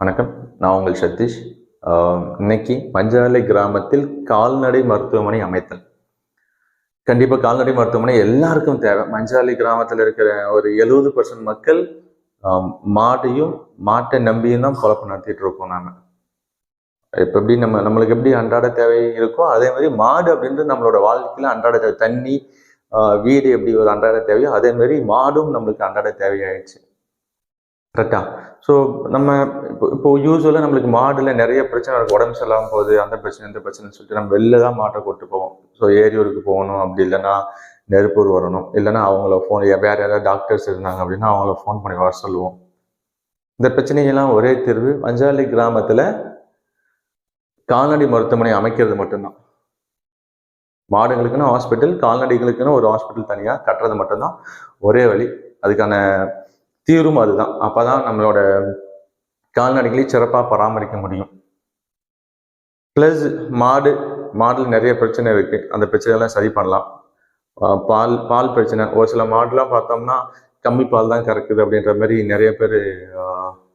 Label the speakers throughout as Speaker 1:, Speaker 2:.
Speaker 1: வணக்கம். நான் உங்கள் சதீஷ். இன்னைக்கு பஞ்சாலை கிராமத்தில் கால்நடை மருத்துவமனை அமைத்தல். கண்டிப்பாக கால்நடை மருத்துவமனை எல்லாருக்கும் தேவை. மஞ்சாலை கிராமத்தில் இருக்கிற ஒரு எழுபது பர்சன்ட் மக்கள் மாட்டையும் மாட்டை நம்பியும் தான் குழப்பம் நடத்திட்டு இருக்கோம் நாங்கள் இப்போ எப்படி நம்ம நம்மளுக்கு எப்படி அன்றாட தேவை இருக்கோ அதே மாதிரி மாடு அப்படின்றது நம்மளோட வாழ்க்கையில் அன்றாட தேவை. தண்ணி வீடு எப்படி ஒரு அன்றாட தேவையோ அதே மாதிரி மாடும் நம்மளுக்கு அன்றாட தேவையாயிடுச்சு. கரெக்டா ஸோ நம்ம இப்போ இப்போ யூஸ்வலாக நம்மளுக்கு மாடில் நிறைய பிரச்சனை இருக்கும் உடம்பு சரியில்லாமல் போகுது அந்த பிரச்சனை இந்த பிரச்சனைன்னு சொல்லிட்டு நம்ம வெளில தான் மாட்டை கூட்டு போவோம். ஸோ ஏரியூருக்கு போகணும். அப்படி இல்லைன்னா நெருப்பூர் வரணும். இல்லைன்னா அவங்கள ஃபோன் வேறு யாராவது டாக்டர்ஸ் இருந்தாங்க அப்படின்னா அவங்கள ஃபோன் பண்ணி வர சொல்லுவோம். இந்த பிரச்சனைகள்லாம் ஒரே தீர்வு மஞ்சாலி கிராமத்தில் கால்நடை மருத்துவமனை அமைக்கிறது மட்டும்தான். மாடுங்களுக்குன்னு ஹாஸ்பிட்டல் கால்நடைகளுக்குன்னு ஒரு ஹாஸ்பிட்டல் தனியாக கட்டுறது மட்டும்தான். ஒரே வழி. அதுக்கான தீரும் அதுதான். அப்பதான் நம்மளோட கால்நடைகளை சிறப்பாக பராமரிக்க முடியும். ப்ளஸ் மாடு மாடில் நிறைய பிரச்சனை இருக்கு. அந்த பிரச்சனைலாம் சரி பண்ணலாம். பால் பால் பிரச்சனை. ஒரு சில மாடுலாம் பார்த்தோம்னா கம்மி பால் தான் கறக்குது அப்படின்ற மாதிரி நிறைய பேர்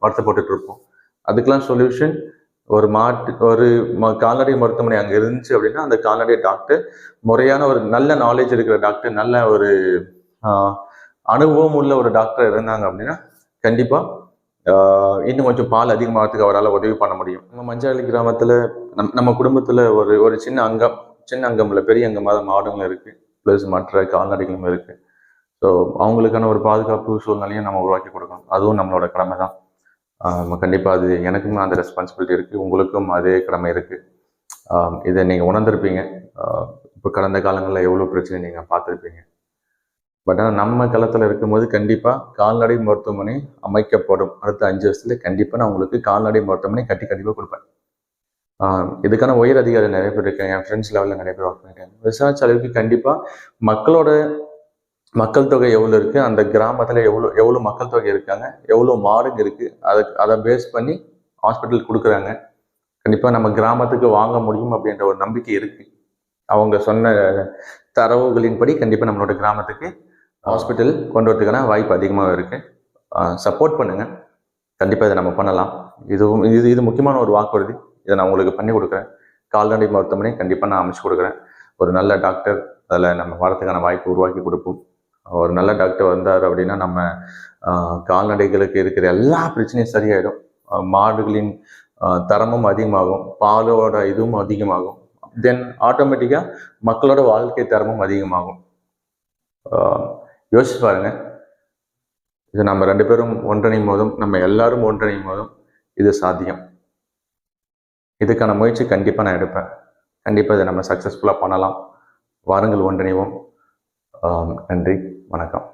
Speaker 1: வருத்தப்பட்டுட்டு இருப்போம். அதுக்கெலாம் சொல்யூஷன் ஒரு மாட்டு ஒரு ம- கால்நடை மருத்துவமனை அங்கே இருந்துச்சு அப்படின்னா அந்த கால்நடை டாக்டர் முறையான ஒரு நல்ல நாலேஜ் இருக்கிற டாக்டர் நல்ல ஒரு அனுபவம் உள்ள ஒரு டாக்டர் இருந்தாங்க அப்படின்னா கண்டிப்பாக இன்னும் கொஞ்சம் பால் அதிகமாகிறதுக்கு அவரால் உதவி பண்ண முடியும். நம்ம மஞ்சாலி கிராமத்தில் நம் நம்ம குடும்பத்தில் ஒரு ஒரு சின்ன அங்கம் சின்ன அங்கம் இல்லை பெரிய அங்கமாக தான் மாடுங்களும் இருக்குது ப்ளஸ் மற்ற கால்நடைகளும் இருக்குது ஸோ அவங்களுக்கான ஒரு பாதுகாப்பு சூழ்நிலையும் நம்ம உருவாக்கி கொடுக்கணும். அதுவும் நம்மளோட கடமை தான். கண்டிப்பாக அது எனக்கும் அந்த ரெஸ்பான்சிபிலிட்டி இருக்குது உங்களுக்கும் அதே கடமை இருக்குது இதை நீங்கள் உணர்ந்திருப்பீங்க. இப்போ கடந்த காலங்களில் எவ்வளோ பிரச்சனை நீங்கள் பார்த்துருப்பீங்க. பட் ஆனால் நம்ம களத்தில் இருக்கும்போது கண்டிப்பாக கால்நடை மருத்துவமனை அமைக்கப்படும். அடுத்த அஞ்சு வருஷத்தில் கண்டிப்பாக நான் உங்களுக்கு கால்நடை மருத்துவமனை கட்டி கண்டிப்பாக கொடுப்பேன். இதுக்கான உயர் அதிகாரி நிறைய பேர் இருக்காங்க. என் ஃப்ரெண்ட்ஸ் லெவலில் நிறைய பேர் ஒர்க் பண்ணிருக்காங்க. விசாரிச்ச அளவுக்கு கண்டிப்பாக மக்களோட மக்கள் தொகை எவ்வளோ இருக்குது அந்த கிராமத்தில் எவ்வளோ எவ்வளோ மக்கள் தொகை இருக்காங்க? எவ்வளோ மாடுங்க இருக்குது அதை அதை பேஸ் பண்ணி ஹாஸ்பிட்டல் கொடுக்குறாங்க. கண்டிப்பாக நம்ம கிராமத்துக்கு வாங்க முடியும் அப்படின்ற ஒரு நம்பிக்கை இருக்குது அவங்க சொன்ன தரவுகளின்படி கண்டிப்பாக நம்மளோட கிராமத்துக்கு ஹாஸ்பிட்டல் கொண்டு வரதுக்கான வாய்ப்பு அதிகமாக இருக்கு. சப்போர்ட் பண்ணுங்க. கண்டிப்பாக இதை நம்ம பண்ணலாம். இதுவும் இது இது முக்கியமான ஒரு வாக்குறுதி. இதை நான் உங்களுக்கு பண்ணி கொடுக்குறேன். கால்நடை மருத்துவமனை கண்டிப்பாக நான் அமைச்சு கொடுக்குறேன். ஒரு நல்ல டாக்டர் அதில் நம்ம வரத்துக்கான வாய்ப்பு உருவாக்கி கொடுப்போம். ஒரு நல்ல டாக்டர் வந்தார் அப்படின்னா நம்ம கால்நடைகளுக்கு இருக்கிற எல்லா பிரச்சனையும் சரியாயிடும். மாடுகளின் தரமும் அதிகமாகும். பாலோட இதுவும் அதிகமாகும். தென் ஆட்டோமேட்டிக்காக மக்களோட வாழ்க்கை தரமும் அதிகமாகும். யோசிச்சு பாருங்க. இது நம்ம ரெண்டு பேரும் ஒன்றிணையும் போதும் நம்ம எல்லாரும் ஒன்றிணையும் போதும் இது சாத்தியம். இதுக்கான முயற்சி கண்டிப்பாக நான் எடுப்பேன். கண்டிப்பாக இதை நம்ம சக்ஸஸ்ஃபுல்லாக பண்ணலாம். வாருங்கள் ஒன்றிணைவோம். நன்றி வணக்கம்.